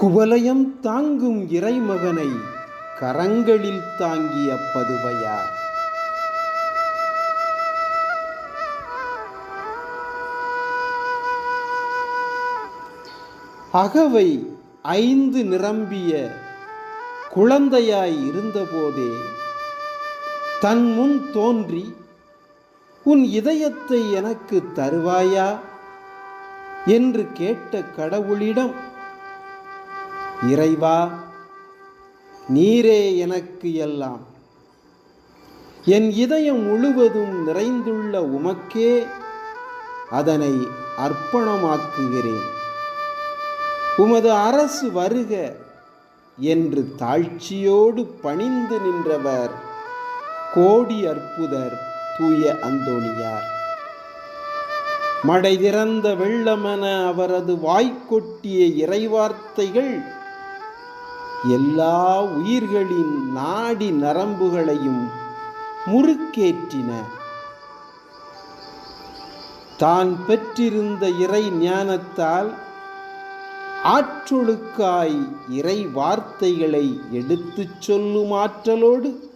குவலயம் தாங்கும் இறைமகனை கரங்களில் தாங்கிய பதுவையார். அகவை ஐந்து நிரம்பிய குழந்தையாய் இருந்தபோதே தன் முன் தோன்றி உன் இதயத்தை எனக்கு தருவாயா? என்று கேட்ட கடவுளிடம் இறைவா நீரே எனக்கு எல்லாம். என் இதயம் முழுவதும் நிறைந்துள்ள உமக்கே அதனை அர்ப்பணமாக்குகிறேன். உமது அரசு வருக என்று தாழ்ச்சியோடு பணிந்து நின்றவர் கோடி அற்புதர் தூய அந்தோணியார். மடை திறந்த வெள்ளமென அவரது வாய்க்கொட்டிய இறைவார்த்தைகள் எல்லா உயிர்களின் நாடி நரம்புகளையும் முறுக்கேற்றின. தான் பெற்றிருந்த இறை ஞானத்தால் ஆற்றொழுக்காய் இறை வார்த்தைகளை எடுத்துச் சொல்லும் ஆற்றலோடு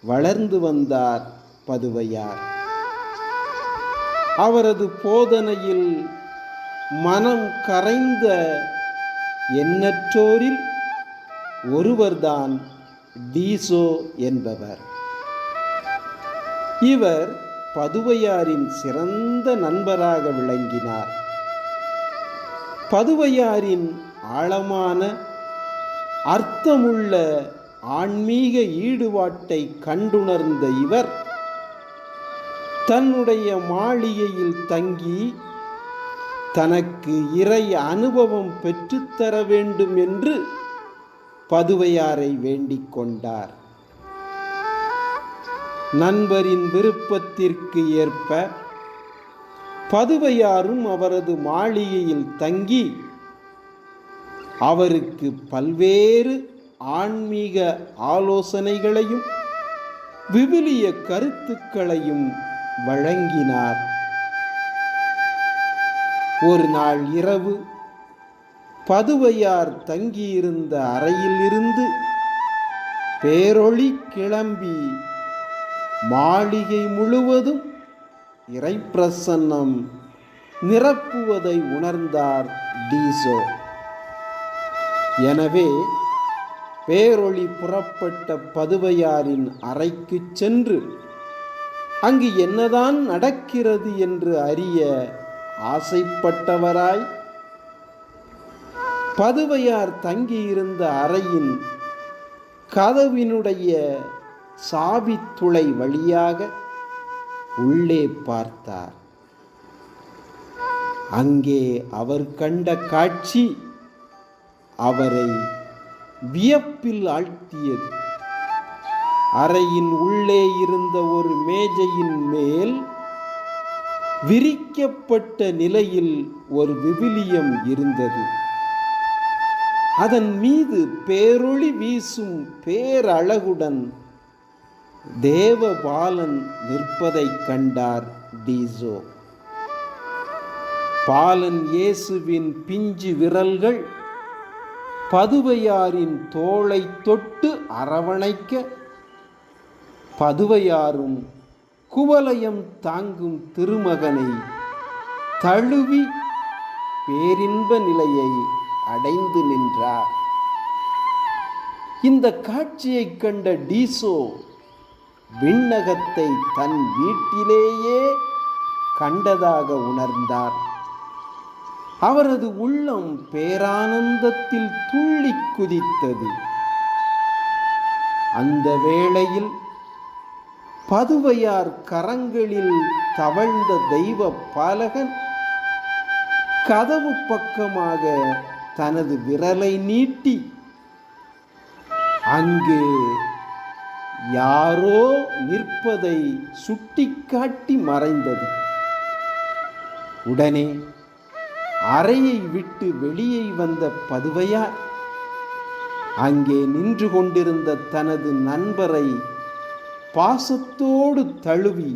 வளர்ந்து வந்தார் பதுவையார். அவரது போதனையில் மனம் கரைந்த எண்ணற்றோரில் ஒருவர்தான் டீசோ என்பவர். இவர் பதுவையாரின் சிறந்த நண்பராக விளங்கினார். பதுவையாரின் ஆழமான அர்த்தமுள்ள ஆன்மீக ஈடுபாட்டை கண்டுணர்ந்த இவர் தன்னுடைய மாளிகையில் தங்கி தனக்கு இறை அனுபவம் பெற்றுத்தர வேண்டும் என்று பதுவையாரை வேண்டிக் கொண்டார் நண்பரின் விருப்பத்திற்கு ஏற்ப பதுவையாரும் அவரது மாளிகையில் தங்கி அவருக்கு பல்வேறு ஆன்மீக ஆலோசனைகளையும் விவிலிய கருத்துக்களையும் வழங்கினார். ஒரு நாள் இரவு பதுவையார் தங்கியிருந்த அறையிலிருந்து பேரொளி கிளம்பி மாளிகை முழுவதும் இறைப்பிரசன்னம் நிரப்புவதை உணர்ந்தார் டீசோ. எனவே பேரொளி புறப்பட்ட பதுவையாரின் அறைக்குச் சென்று அங்கு என்னதான் நடக்கிறது என்று அறிய ஆசைப்பட்டவராய் பதுவையார் தங்கியிருந்த அறையின் கதவினுடைய சாவித்துளை வழியாக உள்ளே பார்த்தார். அங்கே அவர் கண்ட காட்சி அவரை வியப்பில் ஆழ்த்தியது. அறையின் உள்ளே இருந்த ஒரு மேஜையின் மேல் விரிக்கப்பட்ட நிலையில் ஒரு விவிலியம் இருந்தது. அதன் மீது பேரொளி வீசும் பேரழகுடன் தேவபாலன் நிற்பதைக் கண்டார் டீசோ. பாலன் இயேசுவின் பிஞ்சு விரல்கள் பதுவையாரின் தோளை தொட்டு அரவணைக்க பதுவையாரும் குவலயம் தாங்கும் திருமகனை தழுவி பேரின்ப நிலையை அடைந்து நின்றார் இந்த காட்சியைக் கண்ட டீசோ விண்ணகத்தை தன் வீட்டிலேயே கண்டதாக உணர்ந்தார். அவரது உள்ளம் பேரானந்தத்தில் துள்ளி குதித்தது. அந்த வேளையில் பதுவையார் கரங்களில் தவழ்ந்த தெய்வ பாலகன் கதவு பக்கமாக தனது விரலை நீட்டி அங்கே யாரோ நிற்பதை சுட்டிக்காட்டி மறைந்தது. உடனே அறையை விட்டு வெளியே வந்த பதுவையார் அங்கே நின்று கொண்டிருந்த தனது நண்பரை பாசத்தோடு தழுவி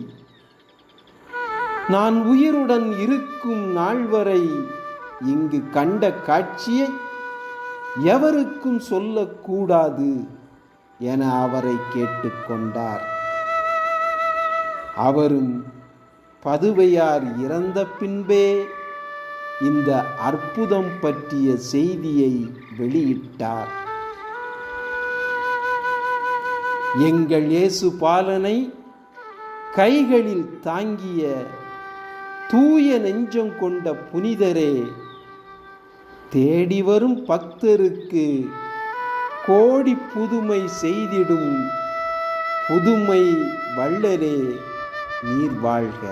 நான் உயிருடன் இருக்கும் நாள் வரை இங்கு கண்ட காட்சியை எவருக்கும் சொல்லக்கூடாது என அவரை கேட்டுக்கொண்டார். அவரும் பதுவையார் இறந்த பின்பே இந்த அற்புதம் பற்றிய செய்தியை வெளியிட்டார். எங்கள் இயேசு பாலனை கைகளில் தாங்கிய தூய நெஞ்சம் கொண்ட புனிதரே தேடி வரும் பக்தருக்கு கோடி புதுமை செய்திடும் புதுமை வள்ளலே நீர் வாழ்க.